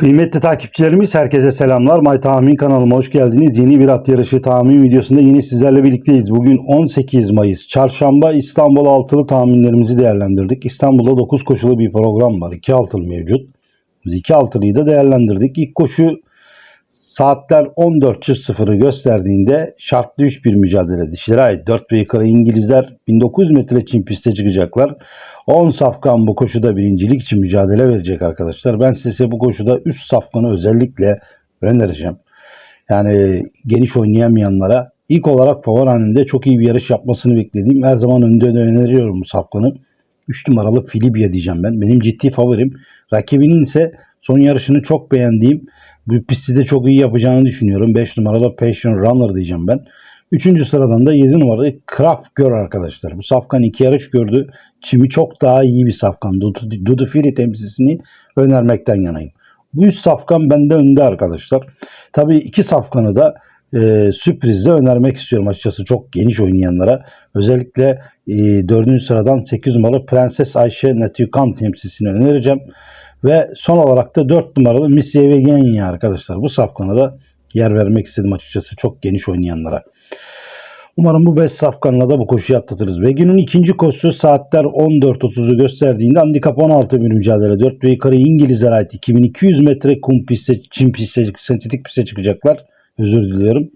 Kıymetli takipçilerimiz herkese selamlar. May Tahmin kanalıma hoş geldiniz. Yeni bir at yarışı tahmin videosunda yine sizlerle birlikteyiz. Bugün 18 Mayıs Çarşamba İstanbul altılı tahminlerimizi değerlendirdik. İstanbul'da 9 koşulu bir program var. 2 altılı mevcut. Biz 2 altılıyı da değerlendirdik. İlk koşu saatler 14.00'ı gösterdiğinde şartlı 3 bir mücadele. Dişlere ait 4 ve yukarı İngilizler 1900 metre çim piste çıkacaklar. 10 safkan bu koşuda birincilik için mücadele verecek arkadaşlar. Ben size bu koşuda üst safkanı özellikle önereceğim. Yani geniş oynayamayanlara ilk olarak favori halinde çok iyi bir yarış yapmasını beklediğim her zaman önde de öneriyorum bu safkanı. 3 numaralı Filibya diyeceğim ben. Benim ciddi favorim. Rakibinin ise son yarışını çok beğendiğim bu pisti de çok iyi yapacağını düşünüyorum. 5 numaralı Passion Runner diyeceğim ben. Üçüncü sıradan da 7 numaralı Kraft Gör arkadaşlar. Bu safkan iki yarış gördü. Çimi çok daha iyi bir safkan. Dudu, Fili temsilcisini önermekten yanayım. Bu üç safkan bende önde arkadaşlar. Tabii iki safkanı da e, sürprizle önermek istiyorum açıkçası çok geniş oynayanlara. Özellikle e, 4. sıradan 8 numaralı Prenses Ayşe Natükan temsilcisini önereceğim. Ve son olarak da 4 numaralı Miss Evgenya arkadaşlar. Bu safkana da yer vermek istedim açıkçası çok geniş oynayanlara. Umarım bu 5 safkanla da bu koşuyu atlatırız. Ve günün ikinci koşusu saatler 14.30'u gösterdiğinde handikap 16 bir mücadele. 4 ve yukarı İngilizlere ait 2200 metre kum piste, çim piste, sentetik piste çıkacaklar. Özür diliyorum.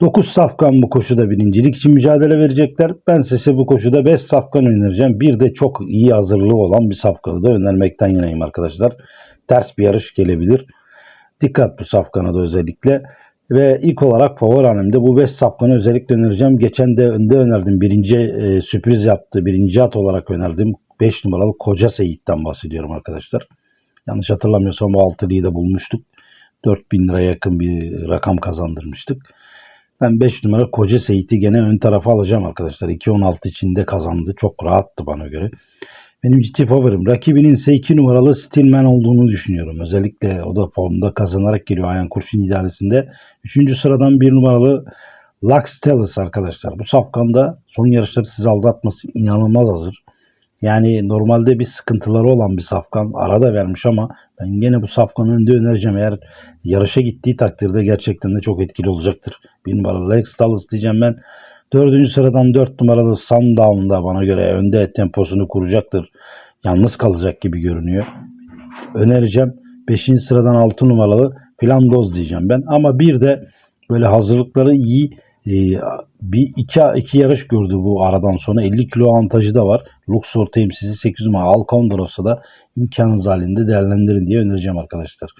9 safkan bu koşuda birincilik için mücadele verecekler. Ben size bu koşuda 5 safkan önereceğim. Bir de çok iyi hazırlığı olan bir safkanı da önermekten yanayım arkadaşlar. Ters bir yarış gelebilir. Dikkat bu safkana da özellikle. Ve ilk olarak favori hanemde bu 5 safkanı özellikle önereceğim. Geçen de önde önerdim. Birinci e, sürpriz yaptı. Birinci at olarak önerdim. 5 numaralı Koca Seyit'ten bahsediyorum arkadaşlar. Yanlış hatırlamıyorsam bu altılıyı da bulmuştuk. 4000 liraya yakın bir rakam kazandırmıştık. Ben 5 numara Koca Seyit'i gene ön tarafa alacağım arkadaşlar. 2.16 içinde kazandı. Çok rahattı bana göre. Benim ciddi favorim. Rakibinin ise 2 numaralı Stillman olduğunu düşünüyorum. Özellikle o da formda kazanarak geliyor Ayhan Kurşun idaresinde. 3. sıradan 1 numaralı Lux Tellus arkadaşlar. Bu safkanda son yarışları sizi aldatması inanılmaz hazır. Yani normalde bir sıkıntıları olan bir safkan. Arada vermiş ama ben gene bu safkanın önünde önereceğim. Eğer yarışa gittiği takdirde gerçekten de çok etkili olacaktır. 1 numaralı Lex Tellus diyeceğim ben. Dördüncü sıradan 4 numaralı Sundown'da bana göre önde temposunu kuracaktır. Yalnız kalacak gibi görünüyor. Önereceğim. Beşinci sıradan 6 numaralı Flandoz diyeceğim ben. Ama bir de böyle hazırlıkları iyi e, bir iki, iki yarış gördü bu aradan sonra 50 kilo avantajı da var. Luxor temsilcisi 8 numara Alcondros'a da imkanınız halinde değerlendirin diye önereceğim arkadaşlar.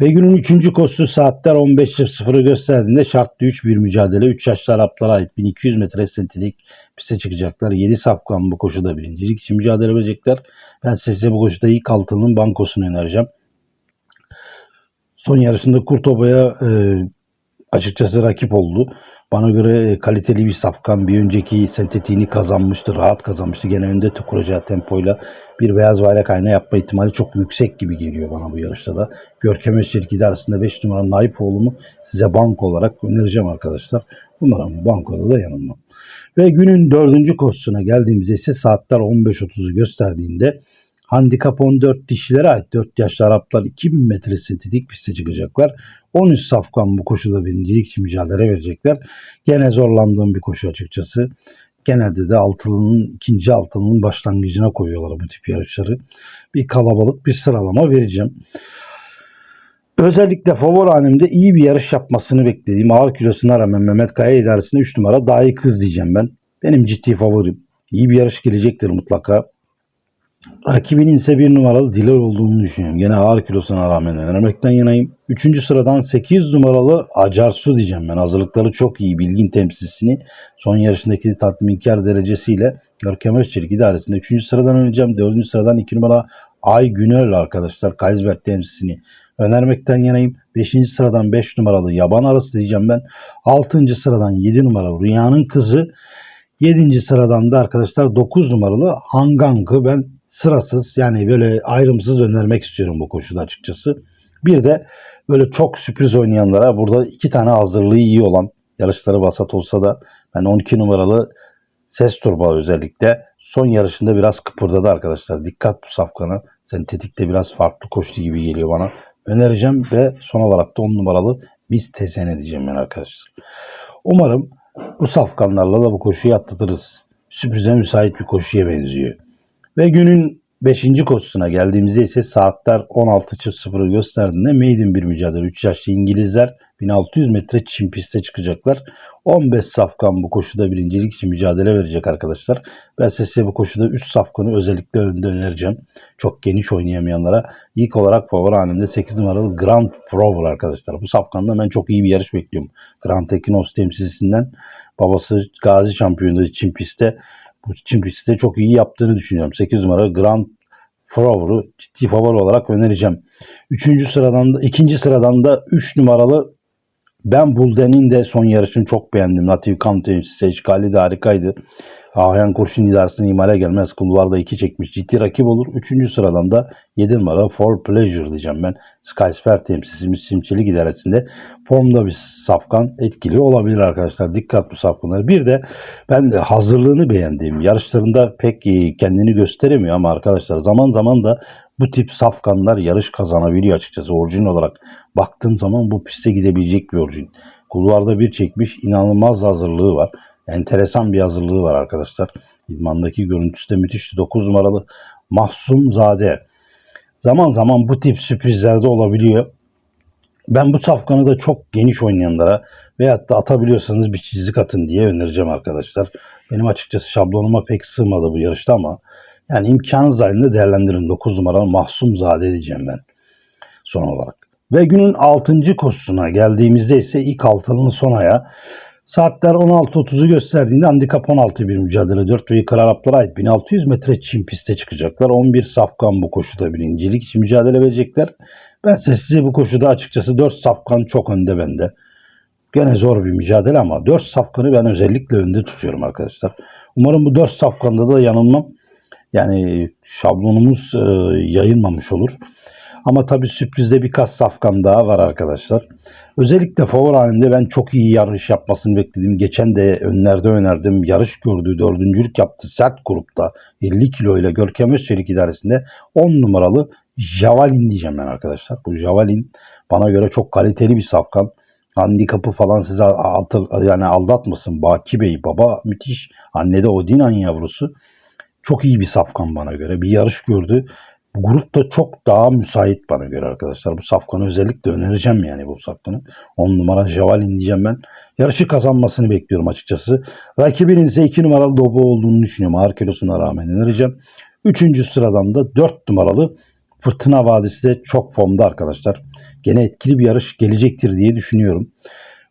Ve günün 3. koşusu saatler 15.00'ı gösterdiğinde şartlı 3 bir mücadele. 3 yaşlı Araplara ait 1200 metre sentetik piste çıkacaklar. 7 safkan bu koşuda birincilik için mücadele verecekler. Ben size bu koşuda ilk altının bankosunu önereceğim. Son yarışında Kurtoba'ya e, açıkçası rakip oldu. Bana göre e, kaliteli bir safkan bir önceki sentetiğini kazanmıştı. Rahat kazanmıştı. Gene önde kuracağı tempoyla bir beyaz bayrak ayna yapma ihtimali çok yüksek gibi geliyor bana bu yarışta da. Görkem Özçelik idaresinde 5 numara Naifoğlu'mu size bank olarak önereceğim arkadaşlar. Umarım bankoda da yanılmam. Ve günün dördüncü koşusuna geldiğimizde ise saatler 15.30'u gösterdiğinde Handikap 14 dişilere ait 4 yaşlı Araplar 2000 metre sentetik piste çıkacaklar. 13 safkan bu koşuda birincilik için mücadele verecekler. Gene zorlandığım bir koşu açıkçası. Genelde de altılının ikinci altılının başlangıcına koyuyorlar bu tip yarışları. Bir kalabalık bir sıralama vereceğim. Özellikle favori hanemde iyi bir yarış yapmasını beklediğim ağır kilosuna rağmen Mehmet Kaya idaresinde 3 numara daha iyi kız diyeceğim ben. Benim ciddi favorim. İyi bir yarış gelecektir mutlaka. Rakibinin ise bir numaralı Diler olduğunu düşünüyorum. Gene ağır kilosuna rağmen önermekten yanayım. Üçüncü sıradan 8 numaralı Acarsu diyeceğim ben. Hazırlıkları çok iyi. Bilgin temsilcisini son yarışındaki tatminkar derecesiyle Görkem Özçelik idaresinde. Üçüncü sıradan oynayacağım. Dördüncü sıradan 2 numara Ay Günöl arkadaşlar. Kaysberg temsilcisini önermekten yanayım. Beşinci sıradan 5 numaralı Yaban Arası diyeceğim ben. Altıncı sıradan 7 numaralı Rüyanın Kızı. Yedinci sıradan da arkadaşlar 9 numaralı Hangank'ı ben sırasız yani böyle ayrımsız önermek istiyorum bu koşuda açıkçası. Bir de böyle çok sürpriz oynayanlara burada iki tane hazırlığı iyi olan yarışları vasat olsa da ben 12 numaralı Ses turba özellikle son yarışında biraz kıpırdadı arkadaşlar. Dikkat bu safkana. Sentetikte biraz farklı koştu gibi geliyor bana. Önereceğim ve son olarak da 10 numaralı biz tesen edeceğim ben arkadaşlar. Umarım bu safkanlarla da bu koşuyu atlatırız. Sürprize müsait bir koşuya benziyor. Ve günün 5. koşusuna geldiğimizde ise saatler 16.00'ı gösterdiğinde maiden bir mücadele. 3 yaşlı İngilizler 1600 metre çim piste çıkacaklar. 15 safkan bu koşuda birincilik için mücadele verecek arkadaşlar. Ben size bu koşuda 3 safkanı özellikle önde önereceğim. Çok geniş oynayamayanlara. İlk olarak favori halimde 8 numaralı Grand Prover arkadaşlar. Bu safkanda ben çok iyi bir yarış bekliyorum. Grand Equinox temsilcisinden babası Gazi şampiyonu Çim pistte. Bu Çim pistte çok iyi yaptığını düşünüyorum. 8 numaralı Grand Prover'ı ciddi favori olarak önereceğim. Üçüncü sıradan da, ikinci sıradan da 3 numaralı ben Bulden'in de son yarışını çok beğendim. Natif Kam temsilcisi Seçkali de harikaydı. Ahyan Kurşun idaresinin imale gelmez. Kulvarda 2 çekmiş. Ciddi rakip olur. Üçüncü sıradan da 7 numara For Pleasure diyeceğim ben. Skysper temsilcimiz Simçilik idaresinde formda bir safkan etkili olabilir arkadaşlar. Dikkat bu safkanlara. Bir de ben de hazırlığını beğendiğim yarışlarında pek kendini gösteremiyor ama arkadaşlar zaman zaman da bu tip safkanlar yarış kazanabiliyor açıkçası orijin olarak. Baktığım zaman bu piste gidebilecek bir orijin. Kulvarda bir çekmiş inanılmaz hazırlığı var. Enteresan bir hazırlığı var arkadaşlar. İdmandaki görüntüsü de müthişti. 9 numaralı Mahsum Zade. Zaman zaman bu tip sürprizlerde olabiliyor. Ben bu safkanı da çok geniş oynayanlara veyahut da atabiliyorsanız bir çizik atın diye önereceğim arkadaşlar. Benim açıkçası şablonuma pek sığmadı bu yarışta ama yani imkanınız dahilinde değerlendirin. 9 numaralı Mahsum Zade diyeceğim ben son olarak. Ve günün 6. koşusuna geldiğimizde ise ilk altının son ayağı. Saatler 16.30'u gösterdiğinde handikap 16 bir mücadele. 4 ve yukarı Araplara ait 1600 metre çim piste çıkacaklar. 11 safkan bu koşuda birincilik için mücadele verecekler. Ben size bu koşuda açıkçası 4 safkan çok önde bende. Gene zor bir mücadele ama 4 safkanı ben özellikle önde tutuyorum arkadaşlar. Umarım bu 4 safkanda da yanılmam. Yani şablonumuz e, yayılmamış olur. Ama tabii sürprizde birkaç safkan daha var arkadaşlar. Özellikle favori halimde ben çok iyi yarış yapmasını bekledim. Geçen de önlerde önerdim. Yarış gördüğü dördüncülük yaptı. Sert grupta 50 kilo ile Görkem Özçelik idaresinde 10 numaralı Javalin diyeceğim ben arkadaşlar. Bu Javalin bana göre çok kaliteli bir safkan. Handikapı falan size altı, yani aldatmasın. Baki Bey baba müthiş. Anne de Odinan yavrusu. Çok iyi bir safkan bana göre. Bir yarış gördü. Bu grup da çok daha müsait bana göre arkadaşlar. Bu safkanı özellikle önereceğim yani bu safkanı. 10 numara Javalin diyeceğim ben. Yarışı kazanmasını bekliyorum açıkçası. Rakibinin ise 2 numaralı Dobo olduğunu düşünüyorum. Ağır rağmen önereceğim. Üçüncü sıradan da 4 numaralı Fırtına Vadisi de çok formda arkadaşlar. Gene etkili bir yarış gelecektir diye düşünüyorum.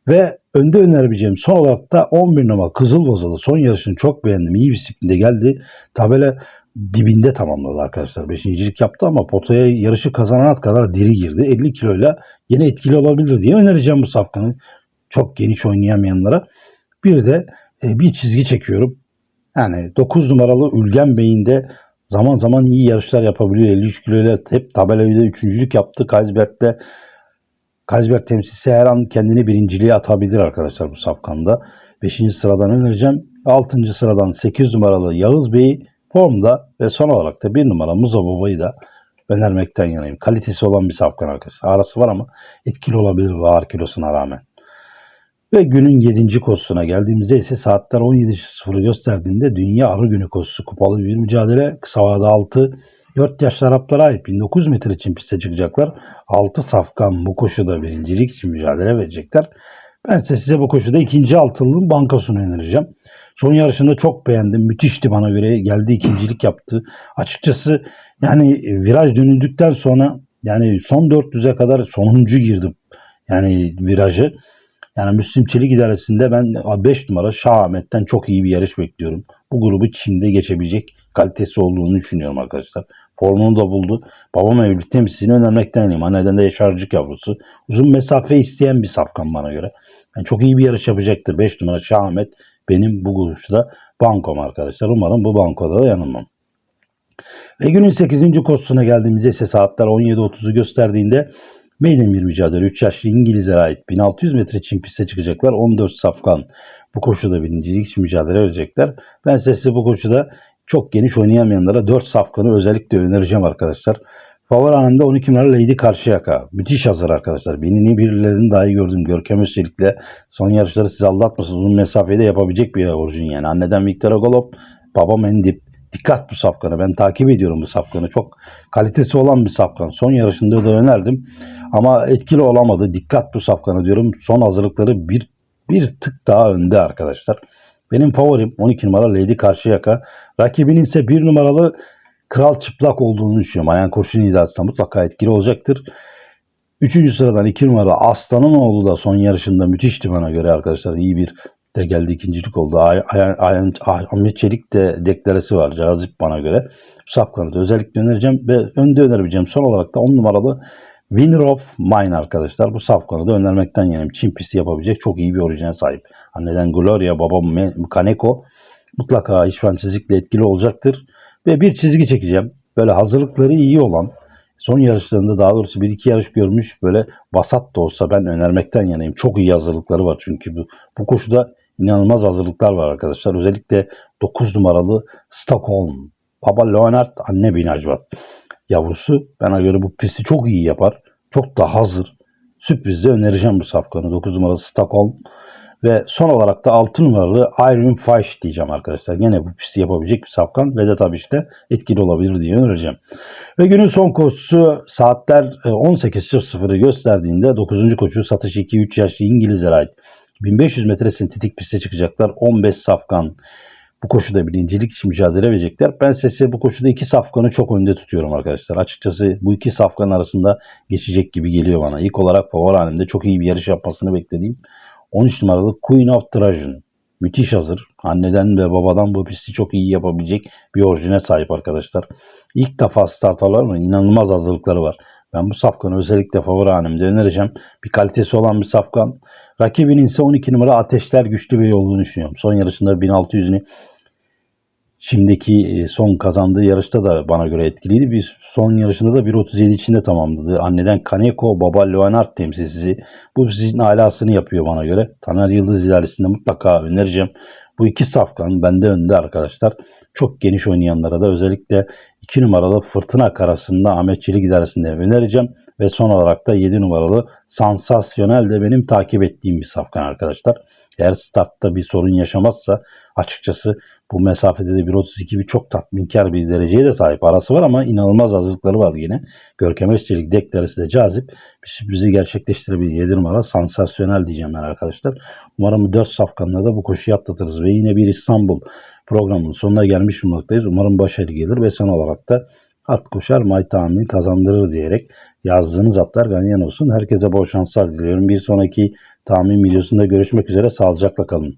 Ve önde önerebileceğim son olarak da 11 numara Kızıl Bozalı son yarışını çok beğendim. İyi bir disiplinde geldi. Tabela dibinde tamamladı arkadaşlar. Beşincilik yaptı ama potaya yarışı kazanana kadar diri girdi. 50 kiloyla yine etkili olabilir diye önereceğim bu safkanı. Çok geniş oynayamayanlara. Bir de e, bir çizgi çekiyorum. Yani 9 numaralı Ülgen Bey'in de zaman zaman iyi yarışlar yapabiliyor. 53 kiloyla hep tabelayı da üçüncülük yaptı. Kaysberg'de Kaysberg temsilcisi her an kendini birinciliğe atabilir arkadaşlar bu safkanda. 5. sıradan önereceğim. 6. sıradan 8 numaralı Yağız Bey'i formda ve son olarak da 1 numara Muza Baba'yı da önermekten yanayım. Kalitesi olan bir safkan arkadaşlar. Arası var ama etkili olabilir ağır kilosuna rağmen. Ve günün 7. koşusuna geldiğimizde ise saatler 17.00 gösterdiğinde Dünya Arı Günü koşusu kupalı bir mücadele. Kısa vade 6 4 yaşlı Araplara ait 1900 metre için piste çıkacaklar. 6 safkan bu koşuda birincilik için mücadele verecekler. Ben ise size bu koşuda ikinci altılının bankasını önereceğim. Son yarışında çok beğendim. Müthişti bana göre. Geldi ikincilik yaptı. Açıkçası yani viraj dönüldükten sonra yani son 400'e kadar sonuncu girdim. Yani virajı. Yani Müslim Çelik idaresinde ben 5 numara Şah çok iyi bir yarış bekliyorum. Bu grubu Çin'de geçebilecek kalitesi olduğunu düşünüyorum arkadaşlar. Formunu da buldu. Babam evlilik temsilcini önermekten yanayım. Anneden de yaşarcık yavrusu. Uzun mesafe isteyen bir safkan bana göre. Yani çok iyi bir yarış yapacaktır. 5 numara Şah Ahmet benim bu grupta bankom arkadaşlar. Umarım bu bankoda da yanılmam. Ve günün 8. koşusuna geldiğimizde ise saatler 17.30'u gösterdiğinde Maiden bir mücadele. 3 yaşlı İngilizlere ait 1600 metre çim piste çıkacaklar. 14 safkan Bu koşuda birincilik için mücadele verecekler. Ben size bu koşuda çok geniş oynayamayanlara 4 safkanı özellikle önereceğim arkadaşlar. Favori anında 12 numara Lady Karşıyaka. Müthiş hazır arkadaşlar. Benini birilerini daha iyi gördüm. Görkem Özçelik'le son yarışları sizi aldatmasın. Uzun mesafede yapabilecek bir orijin yani. Anneden Viktor Golop, babam Endip. Dikkat bu safkanı. Ben takip ediyorum bu safkanı. Çok kalitesi olan bir safkan. Son yarışında da önerdim. Ama etkili olamadı. Dikkat bu safkanı diyorum. Son hazırlıkları bir, bir tık daha önde arkadaşlar. Benim favorim 12 numara Lady Karşıyaka. Rakibinin ise 1 numaralı Kral Çıplak olduğunu düşünüyorum. Ayhan Koç'un iddiasında mutlaka etkili olacaktır. Üçüncü sıradan 2 numara Aslan'ın oğlu da son yarışında müthişti bana göre arkadaşlar. İyi bir de geldi ikincilik oldu. Ahmet Çelik de deklarası var. Cazip bana göre. Bu sapkanı da özellikle önereceğim ve önde önerebileceğim. Son olarak da 10 numaralı Winner of Mine arkadaşlar. Bu safkanı da önermekten yanayım. Çin pisti yapabilecek çok iyi bir orijine sahip. Anneden Gloria, babam Kaneko mutlaka işvan çizikle etkili olacaktır. Ve bir çizgi çekeceğim. Böyle hazırlıkları iyi olan, son yarışlarında daha doğrusu bir iki yarış görmüş böyle vasat da olsa ben önermekten yanayım. Çok iyi hazırlıkları var çünkü bu, bu koşuda inanılmaz hazırlıklar var arkadaşlar. Özellikle 9 numaralı Stockholm. Baba Leonard, anne Binajvat. Yavrusu bana göre bu pisti çok iyi yapar. Çok da hazır. Sürprizde önereceğim bu safkanı. 9 numaralı Stockholm. Ve son olarak da 6 numaralı Iron Fish diyeceğim arkadaşlar. Yine bu pisti yapabilecek bir safkan ve de tabii işte etkili olabilir diye önereceğim. Ve günün son koşusu saatler e, 18.00'ı gösterdiğinde 9. koşu satış 2-3 yaşlı İngilizlere ait. 1500 metre sentetik piste çıkacaklar. 15 safkan bu koşuda birincilik için mücadele verecekler. Ben size bu koşuda iki safkanı çok önde tutuyorum arkadaşlar. Açıkçası bu iki safkan arasında geçecek gibi geliyor bana. İlk olarak favori halimde çok iyi bir yarış yapmasını beklediğim 13 numaralı Queen of Trajan. Müthiş hazır. Anneden ve babadan bu pisti çok iyi yapabilecek bir orijine sahip arkadaşlar. İlk defa start alır mı? İnanılmaz hazırlıkları var. Ben bu safkanı özellikle favori halimde önereceğim. Bir kalitesi olan bir safkan. Rakibinin ise 12 numara Ateşler güçlü bir olduğunu düşünüyorum. Son yarışında 1600'ünü şimdiki e, son kazandığı yarışta da bana göre etkiliydi. Bir son yarışında da 1.37 içinde tamamladı. Anneden Kaneko, baba Leonard temsilcisi. Bu sizin alasını yapıyor bana göre. Taner Yıldız ilerisinde mutlaka önereceğim. Bu iki safkan bende önde arkadaşlar. Çok geniş oynayanlara da özellikle 2 numaralı Fırtına Karası'nda Ahmet Çelik idaresinde önereceğim. Ve son olarak da 7 numaralı Sansasyonel de benim takip ettiğim bir safkan arkadaşlar. Eğer startta bir sorun yaşamazsa açıkçası bu mesafede de 1.32 bir çok tatminkar bir dereceye de sahip. Arası var ama inanılmaz hazırlıkları var yine. Görkem Özçelik deklarası da cazip. Bir sürprizi gerçekleştirebilir. 7 numara sansasyonel diyeceğim ben arkadaşlar. Umarım 4 safkanla da bu koşuyu atlatırız. Ve yine bir İstanbul programının sonuna gelmiş bulunmaktayız. Umarım başarı gelir ve son olarak da at koşar may tahmini kazandırır diyerek yazdığınız atlar ganyan olsun. Herkese bol şanslar diliyorum. Bir sonraki tahmin videosunda görüşmek üzere. Sağlıcakla kalın.